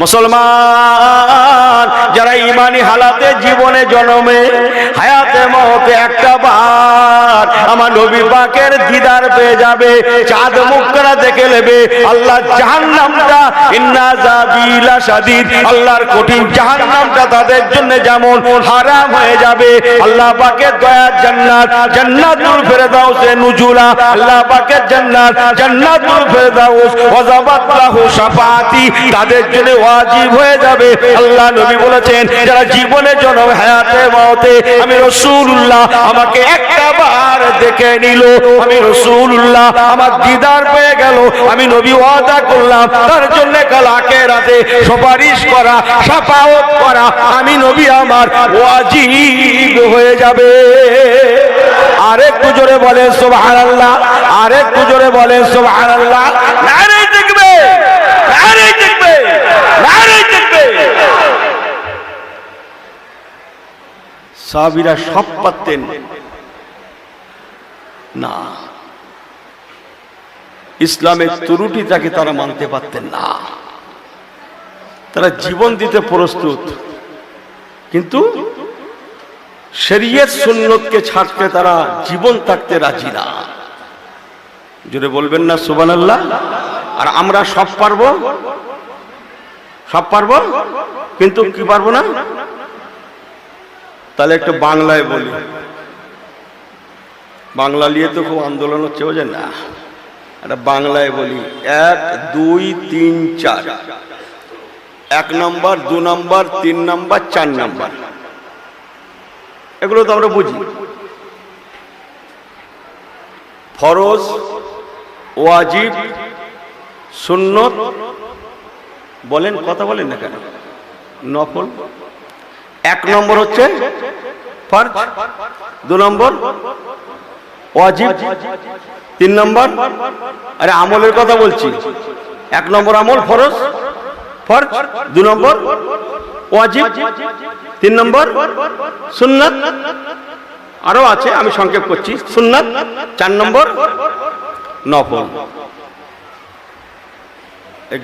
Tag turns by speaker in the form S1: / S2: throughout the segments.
S1: মুসলমান যারা ইমানি হালাতে জীবনে জন্মে হায়াতে মতে একটা বার আমার নবী পাকের দিদার পেয়ে যাবে, চাঁদ মুখরা দেখে নেবে। আল্লাহ জাহান্নামটা, ইন্না জাবিলা সাদিদ আল্লাহর কঠিন জাহান্নামটা তাদের জন্য যেমন হারাম হয়ে যাবে। আল্লাহ পাকের দয়া জান্নাত, জান্নাতুল ফেরদাউসে নুজুলা। আল্লাহ পাকের জান্নাত, জান্নাতুল ফেরদাউস ওয়াজাবাত লাহু শাফাআতি তাদের জন্য ওয়াজিব হয়ে যাবে। আল্লাহ নবী বলেছেন, যারা জীবনে জন্ম, হায়াতে মতে আমি রাসূলুল্লাহ, আমাকে একটা বার দেখে নিল, আমি রাসূলুল্লাহ, আমার দিদার পেয়ে গেল, আমি নবী ওয়াদা করলাম, তার জন্য কাল আখিরাতে সুপারিশ করা শাফাআত করা, আমি নবী আমার ওয়াজিব হয়ে যাবে। আরেকটু জোরে বলেন, সুবহানাল্লাহ, আরেকটু জোরে সুবহানাল্লাহ। নারে দেখবে নারে দেখবে নারে দেখবে। সাহাবীরা সব পারতেন। না। ইসলামের ত্রুটি তাকে তারা মানতে পারতেন না। তারা জীবন দিতে প্রস্তুত। কিন্তু শরীয়ত সুন্নতকে ছাড়তে তারা জীবন থাকতে রাজি না। জোরে বলবেন না সুবান আল্লাহ আর আমরা সব পারব? সব পারব? কিন্তু কি পারব না? তাহলে একটু বাংলায় বলি। বাংলা নিয়ে তো খুব আন্দোলন হচ্ছে বোঝেন না। একটা বাংলায় বলি, এক, দুই, তিন, চার। এক নম্বর, দু নম্বর, তিন নম্বর, চার নম্বর। এগুলো তো আমরা বুঝি। ফরজ, ওয়াজিব, সুন্নত, বলেন, কথা বলেন না কেন? নফল। এক নম্বর হচ্ছে দু নম্বর ওয়াজিব? তিন নম্বর? আরে, আমলের কথা বলছি। এক নম্বর আমল ফরজ? ফরজ? দু নম্বর? ওয়াজিব? তিন নম্বর? সুন্নাত? আরও আছে, আমি সংক্ষেপ করছি। সুন্নাত? চার নম্বর? নফল।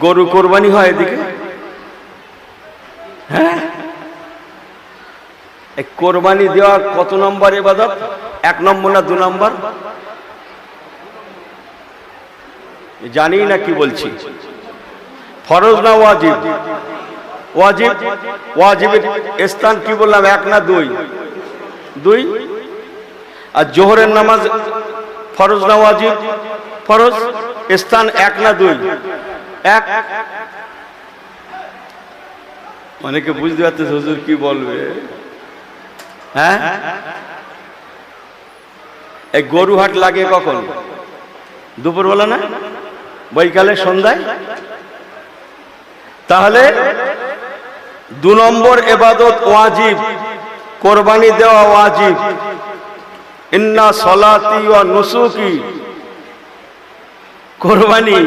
S1: গরু কোরবানি হয় এদিকে? হ্যাঁ? কোরবানি দেওয়া কত নম্বর এবাদত? এক নম্বর না দু নম্বর? জানি না কি বলছি। ফরজ না ওয়াজিব? ওয়াজিব? ওয়াজিবের স্থান কি বললাম? এক না দুই? দুই? আর জোহরের নামাজ ফরজ না ওয়াজিব? ফরজ? স্থান এক না দুই? এক? অনেকে বুঝতে পারতেছে হুজুর কি বলবে। হ্যাঁ? এই গরু হাট লাগে কখন? দুপুরবেলা না? বৈকালে, সন্ধ্যায়? তাহলে দু নম্বর এবাদত ওয়াজিব, কোরবানি দেওয়া ওয়াজিব। ইন্না সলাতি ওয়া নুসুকি। কোরবানি।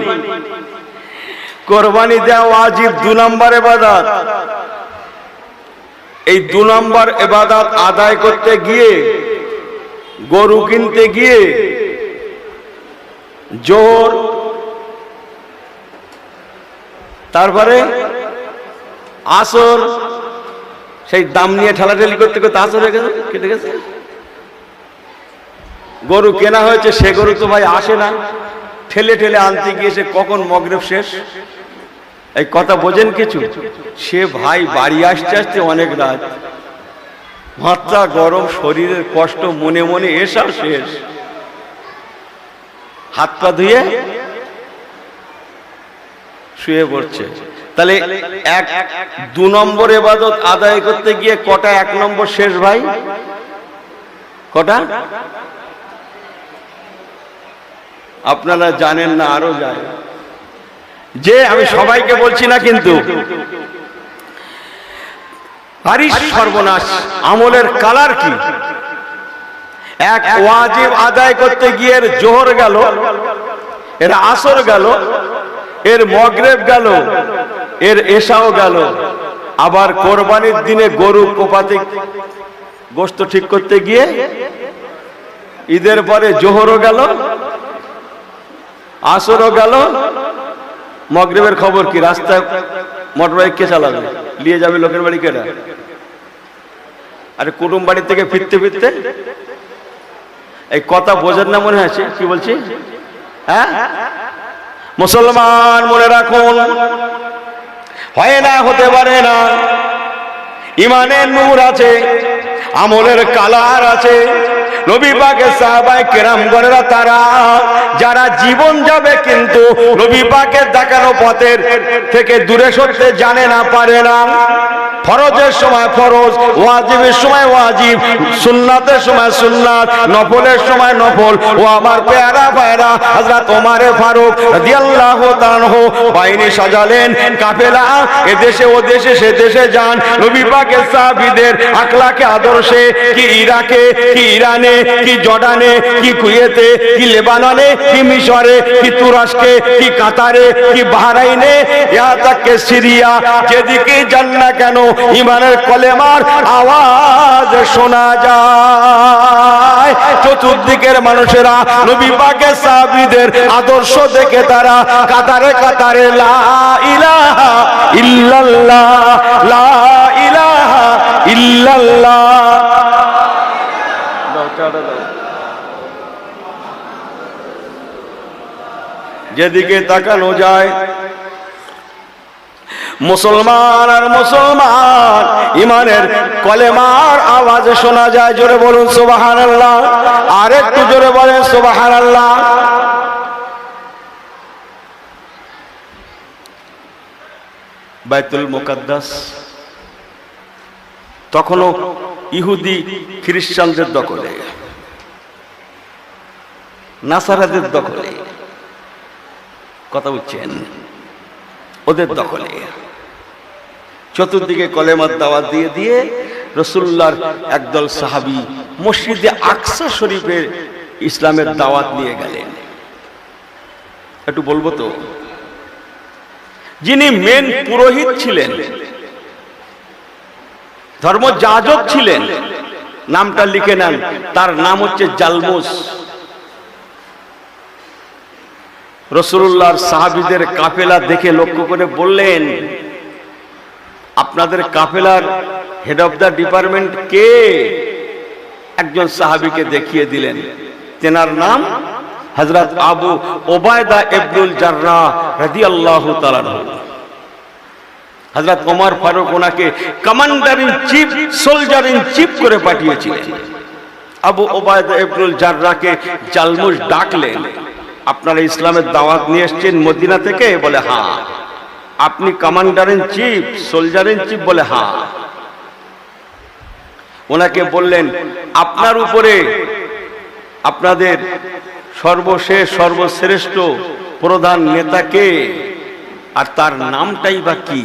S1: কোরবানি দেওয়া ওয়াজিব দু নম্বর এবাদত। এই দু নম্বর এবাদত আদায় করতে গিয়ে গরু কিনতে গিয়ে জোর। তারপরে আসর, সেই দাম নিয়ে ঠেলাঠেলি করতে করতে আসর হয়ে গেছে, কেটে গেছে। গরু কেনা হয়েছে, সে গরু তো ভাই আসে না। ঠেলে ঠেলে আনতে গিয়েছে কখন মগরেব শেষ? এই কথা বোঝেন কিছু? সে ভাই বাড়ি আসতে আসতে অনেক রাত। মাত্রা গরম শরীরের কষ্ট মনে মনে এসা শেষ। হাত পা ধুয়ে শুয়ে পড়ছে। তাহলে এক, দু নম্বর এবাদত আদায় করতে গিয়ে কটা এক নম্বর শেষ ভাই? কটা? আপনারা জানেন না, আরও জানেন। যে আমি সবাইকে বলছি না কিন্তু হারিস সর্বনাশ। আমলের কালার কি? এক ওয়াজিব আদায় করতে গিয়ে এর জোহর গেল এর আসর গেল এর মগরেব গেল এর এসাও গেল। আবার কোরবানির দিনে গরু কোপাতে গোস্ত ঠিক করতে গিয়ে ঈদের পরে জোহরও গেল আসরও গেল। মগরিবের খবর কি? রাস্তায় মোটর বাইক কে চালাবে? নিয়ে যাবে লোকের বাড়ি কেনা আরে কুটুম বাড়ি থেকে ফিরতে ফিরতে? এই কথা বোঝেন না মনে আছে কি বলছি? হ্যাঁ? মুসলমান মনে রাখুন, হয় না, হতে পারে না। ইমানের নূর আছে, আমলের কালার আছে। নবী পাকের সাহাবায়ে কেরামগণেরা তারা, যারা জীবন যাবে কিন্তু পাকের দেখানো পথের থেকে দূরে সরতে জানে না, পারে না। ফরজের সময় ফরজ, ওয়াজিবের সময় ওয়াজিব, সুন্নাতের সময় সুন্নাত, নফলের সময় নফল। ও আমার পেয়ারা পেয়ারা হযরত ওমরে ফারুক রাদিয়াল্লাহু তাআলা বাহিনী সাজালেন। কাফেলা এ দেশে ও দেশে সে দেশে যান। নবী পাকের সাহাবীদের আখলাকে আদর্শে, কি ইরাকে, কি ইরানে, কি জর্ডানে, কি কুয়েতে, কি লেবাননে, কি মিশরে, কি তুরস্কে, কি কাতারে, কি বাহরাইনে। ইয়া তাকে সিরিয়া, যেদিকে যান না কেন ইমানের কলেমার আওয়াজ শোনা যায়। চতুর্দিকের মানুষেরা নবী পাকের সাহাবীদের আদর্শ দেখে তারা কাতারে কাতারে, লা ইলাহা ইল্লাল্লাহ, লা ইলাহা ইল্লাল্লাহ। যেদিকে তাকানো যায় মুসলমান আর মুসলমান, ইমানের কলেমার আওয়াজ শোনা যায়, জোরে বলুন সুবাহান আল্লাহ আর একটু জোরে বলেন সুবাহান আল্লাহ বাইতুল মুকাদ্দাস, তখনও ইহুদি খ্রিস্টানদের দখলে, নাসারাদের দখলে, কথা বলছেন, ওদের দখলে। চতুর্দিকে কলেমার দাওয়াত দিয়ে দিয়ে রসুল্লার একদল সাহাবি মসজিদে আকসা শরীফের ইসলামের দাওয়াত নিয়ে গেলেন। একটু বলব তো? যিনি মেন পুরোহিত ছিলেন ধর্ম ধর্মযাজক ছিলেন, নামটা লিখে নেন, তার নাম হচ্ছে জালমুস। রসুল্লাহর সাহাবিদের কাফেলা দেখে লক্ষ্য করে বললেন আপনাদের কাফেলার হেড অফ দ্য ডিপার্টমেন্ট কে? একজন সাহাবিকে দেখিয়ে দিলেন। তেনার নাম হজরত আবু ওবায়দা ইবনুল জাররা রাদিয়াল্লাহু তাআলা হজরত ওমর ফারুক ওনাকে commander in chief, soldier in chief করে পাঠিয়েছিলেন। আবু ওবায়দা ইবনুল জাররাকে জালমুস ডাকলেন। আপনারা ইসলামের দাওয়াত নিয়ে এসছেন মদিনা থেকে? বলে হ্যাঁ। আপনি commander in chief soldier in chief বলে, হা। ওনাকে বললেন, আপনার উপরে আপনাদের সর্বশেষ, সর্বশ্রেষ্ঠ প্রধান নেতাকে আর তার নামটাই বা কি?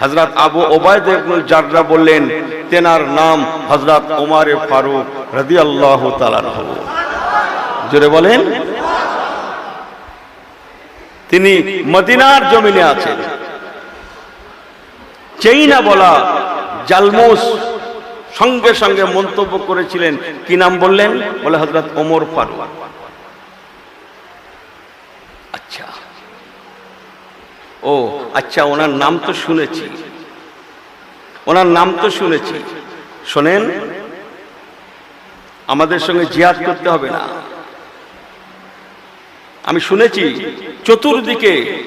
S1: হজরত আবু ওবায়দ জাররা বললেন, তেনার নাম হজরত ওমারে ফারুক রাদিয়াল্লাহু তাআলা জোরে বলেন তিনি মদিনার জমিনে আছেন। চেইনা বলা জালমুস সঙ্গে সঙ্গে মন্তব্য করেছিলেন। কি নাম বললেন? বলে হজরত ওমর ফারুক। আচ্ছা। ও আচ্ছা ওনার নাম তো শুনেছি। ওনার নাম তো শুনেছি। শোনেন, আমাদের সঙ্গে জিহাদ করতে হবে না। আমি শুনেছি চতুর্দিকে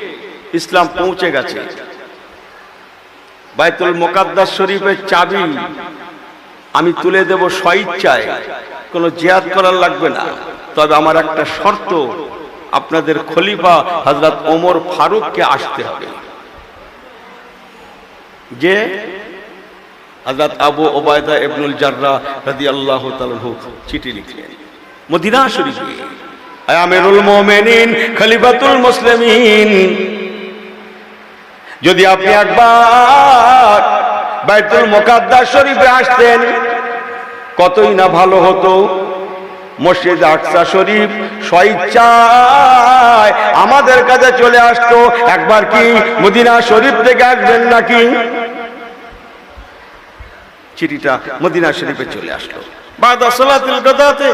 S1: ইসলাম পৌঁছে গেছে। বাইতুল মোকাদ্দার শরীফের চাবি আমি তুলে দেব স্বইচ্ছায়। কোনো জিয়াদ করার লাগবে না। তবে আমার একটা শর্ত, আপনাদের খলিফা হজরত ওমর ফারুককে আসতে হবে। যে হজরত আবু ওবায়দা ইবনুল জাররা রাদিয়াল্লাহু তাআলা চিঠি লিখলেন। মদিনা শরীফে। আমিরুল মুমিনিন, খলিফাতুল মুসলিমিন। যদি আপনি একবার বাইতুল মোকাদ্দার শরীফে আসতেন, কতই না ভালো হতো। মসজিদ আকসা শরীফ স্বইচ্ছায় আমাদের কাছে চলে আসতো। একবার কি মদিনা শরীফ থেকে আসবেন নাকি? চিঠিটা মদিনা শরীফে চলে আসলো। বাদা সালাতুল গাদাতে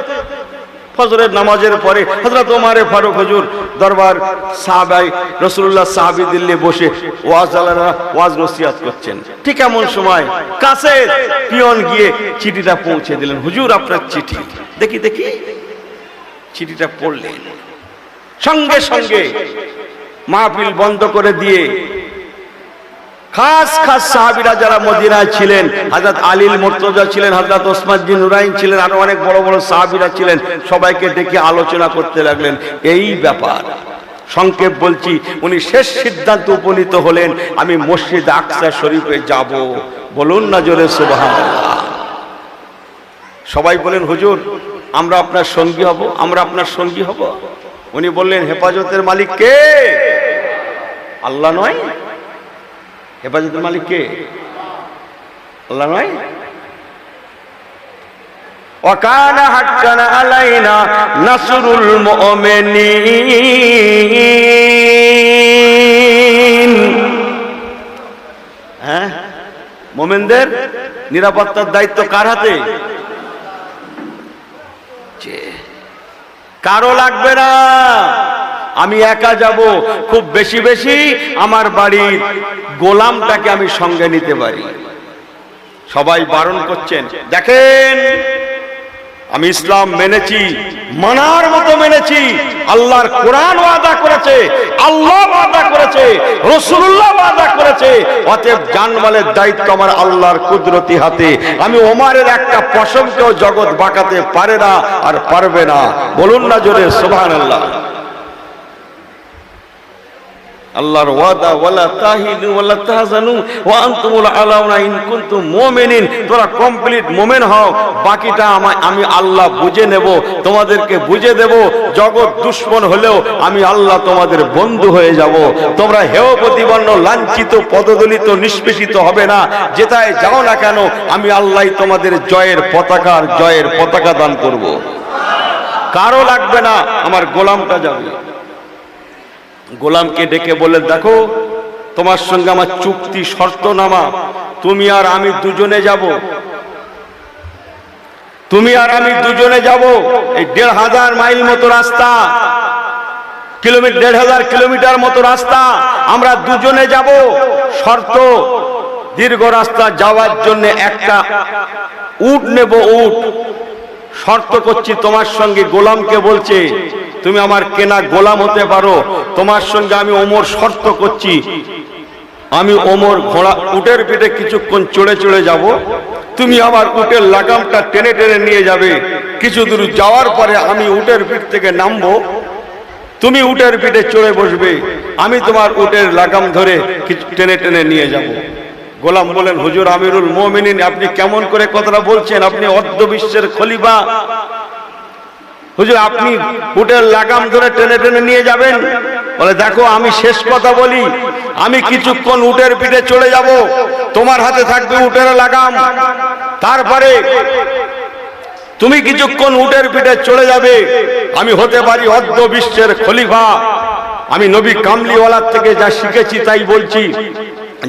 S1: ফজরের নামাজের পরে হজরত ওমারে ফারুক হুজুর দরবার সাহাবাই রসুল্লাহ সাহাবি দিল্লি বসে ওয়াজ আলারা, ওয়াজ নসিহাত করছেন। ঠিক এমন সময় কাছে পিয়ন গিয়ে চিঠিটা পৌঁছে দিলেন। হুজুর, আপনার চিঠি। দেখি দেখি। চিঠিটা পড়লেন। সঙ্গে সঙ্গে মাহফিল বন্ধ করে দিয়ে খাস খাস সাহাবিরা যারা মদিনায় ছিলেন, হযরত আলীল মুর্তজা ছিলেন, হযরত ওসমান বিন নুরাইন ছিলেন, আরও অনেক বড় বড় সাহাবিরা ছিলেন, সবাইকে ডেকে আলোচনা করতে লাগলেন। এই ব্যাপার। সংক্ষেপ বলছি, উনি শেষ সিদ্ধান্ত উপনীত হলেন, আমি মসজিদ আকসা শরীফে যাব। বলুন না জোরে সুবহানাল্লাহ। সবাই বলেন, হুজুর, আমরা আপনার সঙ্গী হব, আমরা আপনার সঙ্গী হব। উনি বললেন, হেফাজতের মালিক কে? আল্লাহ নয়। হেফাজতের মালিক কে আল্লাহ নয় وكان حقا علينا نصر المؤمنين হ্যাঁ মোমেনদের নিরাপত্তার দায়িত্ব কার হাতে যে কারো লাগবে না আমি একা যাব, খুব বেশি বেশি আমার বাড়ির গোলামটাকে আমি সঙ্গে নিতে পারি। সবাই বারণ করছেন, দেখেন, আমি ইসলাম মেনেছি, মানার মতো মেনেছি, আল্লাহর কোরআন ওয়াদা করেছে, আল্লাহ ওয়াদা করেছে রসুল্লাহ ওয়াদা করেছে, অতএব জানমালের দায়িত্ব আমার আল্লাহর কুদরতি হাতে। আমি ওমারের একটা পশমকেও জগৎ বাঁকাতে পারে না আর পারবে না। বলুন না জোরে, সুবহানাল্লাহ। আল্লাহর ওয়াদা, ওয়ালা ওয়ালা তাহজানু, ওয়া আনতুমুল আলাউনা ইন কুনতুম মুমিনিন। তোরা কমপ্লিট মুমিন হও, বাকিটা আমি আল্লাহ বুঝে নেব, তোমাদেরকে বুঝে দেব। জগৎ দুশ্মন হলেও আমি আল্লাহ তোমাদের বন্ধু হয়ে যাব। তোমরা হেয় প্রতিপন্ন, লাঞ্ছিত, পদদলিত, নিষ্পেষিত হবে না। যেটায় যাও না কেন, আমি আল্লাহ তোমাদের জয়ের পতাকার, জয়ের পতাকা দান করব। কারও লাগবে না, আমার গোলামটা যাবে। গোলামকে ডেকে বলে দেখো, তোমার সঙ্গে আমার চুক্তি শর্তনামা। তুমি আর আমি দুজনে যাব। তুমি আর আমি দুজনে যাব। এই দেড় হাজার মাইল মতো রাস্তা, কিলোমিটার, দেড় হাজার কিলোমিটার মতো রাস্তা, আমরা দুজনে যাব। শর্ত, দীর্ঘ রাস্তা যাওয়ার জন্য একটা উট নেব, উট। শর্ত করছি, তোমার সঙ্গে গোলামকে বলছে তুমি আমার কেনা গোলাম হতে পারো। তোমার সঙ্গে আমি ওমর শর্ত করছি। আমি ওমর ঘোড়া উটের পিঠে কিছুক্ষণ চড়ে চড়ে যাব। তুমি আমার উটের লাগামটা টেনে টেনে নিয়ে যাবে। কিছু দূর যাওয়ার পরে আমি উটের পিঠ থেকে নামবো। তুমি উটের পিঠে চড়ে বসবে। আমি তোমার উটের লাগাম ধরে কিছু টেনে টেনে নিয়ে যাব। গোলাম বলেন, হুজুর আমিরুল মোমিনিন, আপনি কেমন করে কথাটা বলছেন? আপনি অর্ধ বিশ্বের খলিফা। হুজুর, আপনি উটের লাগাম ধরে টেনে টেনে নিয়ে যাবেন? বলে, দেখো, আমি শেষ কথা বলি। আমি কিছুক্ষণ উটের পিঠে চলে যাব। তোমার হাতে থাকবে উটের লাগাম। তারপরে তুমি কিছুক্ষণ উটের পিঠে চলে যাবে। আমি হতে পারি অর্ধ বিশ্বের খলিফা। আমি নবী কামলিওয়ালার থেকে যা শিখেছি তাই বলছি।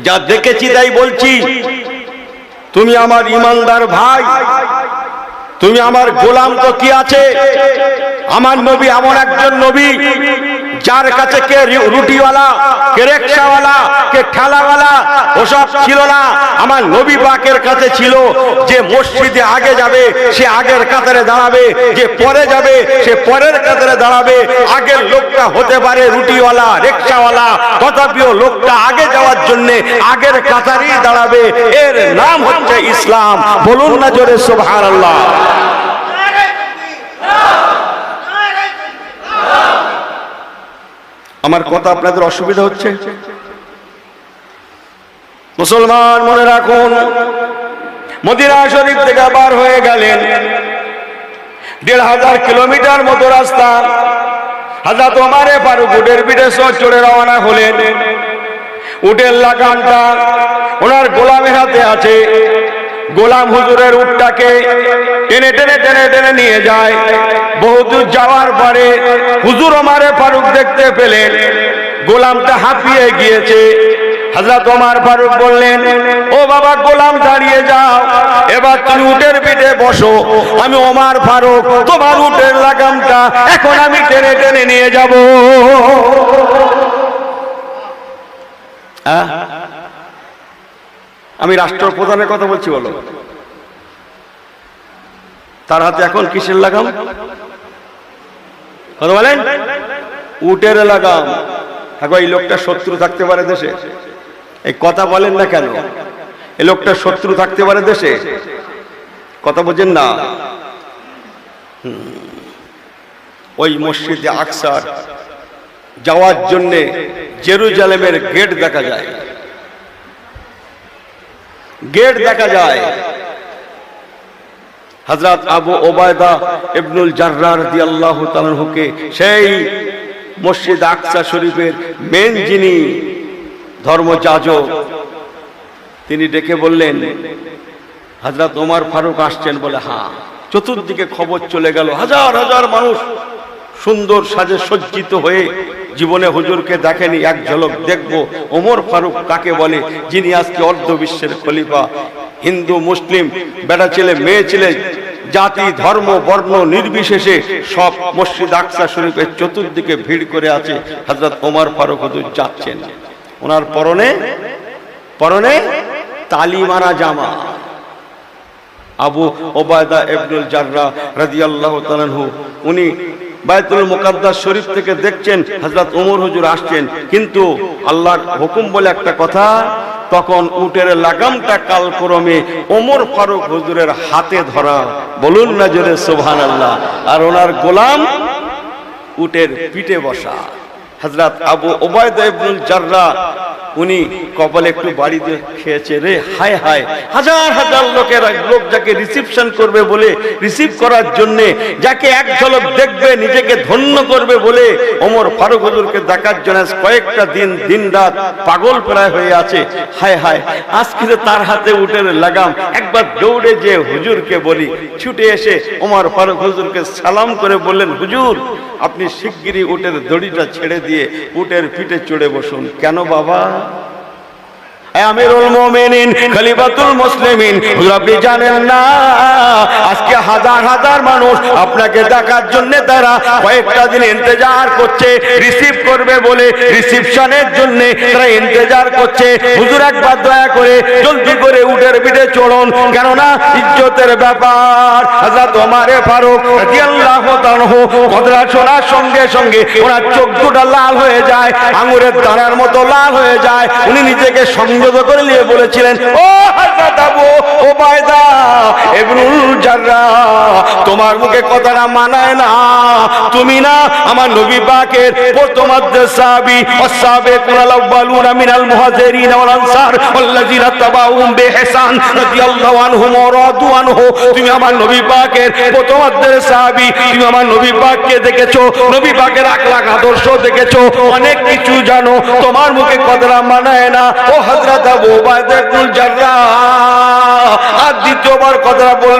S1: যা দেখেছি তাই বলছি। তুমি আমার ইমানদার ভাই। তুমি আমার গোলাম তো কি আছে? আমার নবী এমন একজন নবী যার কাছে কে রুটিওয়ালা, কে রেকশাওয়ালা কে ঠেলাওয়ালা, ওসব ছিল না। আমার নবী পাকের কাছে ছিল যে মসজিদে আগে যাবে, সে আগের কাতারে দাঁড়াবে, যে পরে যাবে, সে পরের কাতারে দাঁড়াবে। আগের লোকটা হতে পারে রুটিওয়ালা রেকশাওয়ালা তথাপিও লোকটা আগে যাওয়ার জন্য আগের কাতারেই দাঁড়াবে। এর নাম হচ্ছে ইসলাম। বলুন না জোরে সুবহানাল্লাহ। আমার কথা আপনাদের অসুবিধা হচ্ছে? মুসলমান মনে রাখুন, মদিনা শরীফ থেকে বার হয়ে গেলেন। দেড় হাজার কিলোমিটার মতো রাস্তা। হাজার ওমারে ফারুক উটের পিঠে চড়ে রওনা হলেন। উটের লাগামটা ওনার গোলামের হাতে আছে। গোলাম হুজুরের উটটাকে টেনে টেনে টেনে টেনে নিয়ে যায়। বহুদূর যাওয়ার পরে হুজুর ওমারে ফারুক দেখতে পেলেন। গোলামটা হাঁপিয়ে গিয়েছে। হযরত ওমর ফারুক বললেন, ও বাবা, গোলাম দাঁড়িয়ে যাও। এবার তুমি উটের পিঠে বসো। আমি ওমর ফারুক, তোমার উটের লাগামটা এখন আমি টেনে টেনে নিয়ে যাব। আহ? আমি রাষ্ট্রপ্রধানের কথা বলছি, বলো। তার হাতে এখন কিসের লাগাম? কথা বলেন? উটের লাগাম। এখন এই লোকটা শত্রু থাকতে পারে দেশে। এই কথা বলেন না কেন? এই লোকটা শত্রু থাকতে পারে দেশে? কথা বোঝেন না। ওই মসজিদে আকসার যাওয়ার জন্যে জেরুজালেমের গেট দেখা যায়। গেট দেখা যায়। হজরত আবু ওবায়দা ইবনুল জার্রার দি আল্লাহ তালহুকে সেই মসজিদ আকসা শরীফের মেন যিনি ধর্মযাজক, তিনি ডেকে বললেন হজরত ওমার ফারুক আসছেন বলে হ্যাঁ চতুর্দিকে খবর চলে গেল। হাজার হাজার মানুষ সুন্দর সাজে সজ্জিত হয়ে জীবনে হুজুরকে দেখেনি, এক ঝলক দেখব। ওমর ফারুক কাকে বলে? যিনি আজকে অর্ধ বিশ্বের খলিফা। হিন্দু, মুসলিম, বেটা ছেলে, মেয়ে ছেলে, জাতি, ধর্ম, বর্ণ, নির্বিশেষে সব মসজিদ আকসা শরীফের চতুর্দিকে ভিড় করে আছে। হজরত ওমর ফারুক হুজুর যাচ্ছেন। ওনার পরনে পরনে তালি মারা জামা। আবু ওবায়দা ইবনুল জাররা রাদিয়াল্লাহু তাআলাহু উনি বায়তুল মুকাদ্দাস শরীফ থেকে দেখছেন হযরত ওমর হুজুর আসছেন। কিন্তু আল্লাহর হুকুম বলে একটা কথা, তখন উটের লাগামটা কালক্রমে ওমর ফারুক হুজুরের হাতে ধরা। বলুন না জোরে আল্লাহ আর ওনার গোলাম উটের পিঠে বসা। হজরত আবু ওবায়দা ইবনুল জাররা, উনি কপালে একটু বাড়িতে খেয়েছে রে, হায় হায়, হাজার হাজার লোকেরা লোক যাকে রিসিপশন করবে বলে রিসিভ করার জন্য, যাকে এক ঝলক দেখবে, নিজেকে ধন্য করবে বলে, ওমর ফারুক হুজুরকে দেখার জন্য কয়েকটা দিন দিন রাত পাগল প্রায় হয়ে আছে। হায় হায়, আজকে তো তার হাতে উঠে লাগাম, একবার দৌড়ে যে হুজুরকে বলি, ছুটে এসে ওমর ফারুক হুজুরকে সালাম করে বললেন, হুজুর, আপনি শিগগিরই উটের দড়িটা ছেড়ে দিয়ে উটের পিঠে চড়ে বসুন। কেন বাবা? আমিরুল মুমিনিন, খলিফাতুল মুসলিমিন। হুজুর, আপনি জানেন না? আজকে হাজার হাজার মানুষ আপনাকে দেখার জন্য তারা কয়েকটা দিন ইন্তজার করছে রিসিভ করবে বলে রিসিপশনের জন্য তারা ইন্তজার করছে। হুজুর, একবার দয়া করে জলদি করে উঠের পিঠে চড়ুন। কেননা ইজ্জতের ব্যাপার। হযরত ওমরে ফারুক রাদিয়াল্লাহু তাআলা কথা শোনার সঙ্গে সঙ্গে ওনার চোখ দুটা লাল হয়ে যায়, আঙুরের দানার মতো লাল হয়ে যায়। উনি নিজেকে সংযত করে নিয়ে বলেছিলেন ও হযরত আবু ওবায়দা ইবনুল জাররা, তোমার মুখে কথাটা মানায় না। তুমি না আমার নবী পাকের প্রথমাদ্দের সাহাবী ওয়াসাবিকুন আল আউয়ালুনা মিনাল মুহাজিরিন ওয়াল আনসার ওয়াল্লাযিনা তাবাউহুম বিইহসান রাদিয়াল্লাহু আনহুম ওয়া রাদু আনহু। তুমি আমার নবী পাকের প্রথমাদ্দের সাহাবী তুমি আমার নবী পাককে দেখেছ, নবী পাকের আখলাক আদর্শ দেখেছ। অনেক কিছু জানো, তোমার মুখে কথাটা মানায় না। ও হযরত আবু উবাইদা ইবনুল জাররাহ আর দ্বিতীয়বার কথাটা বল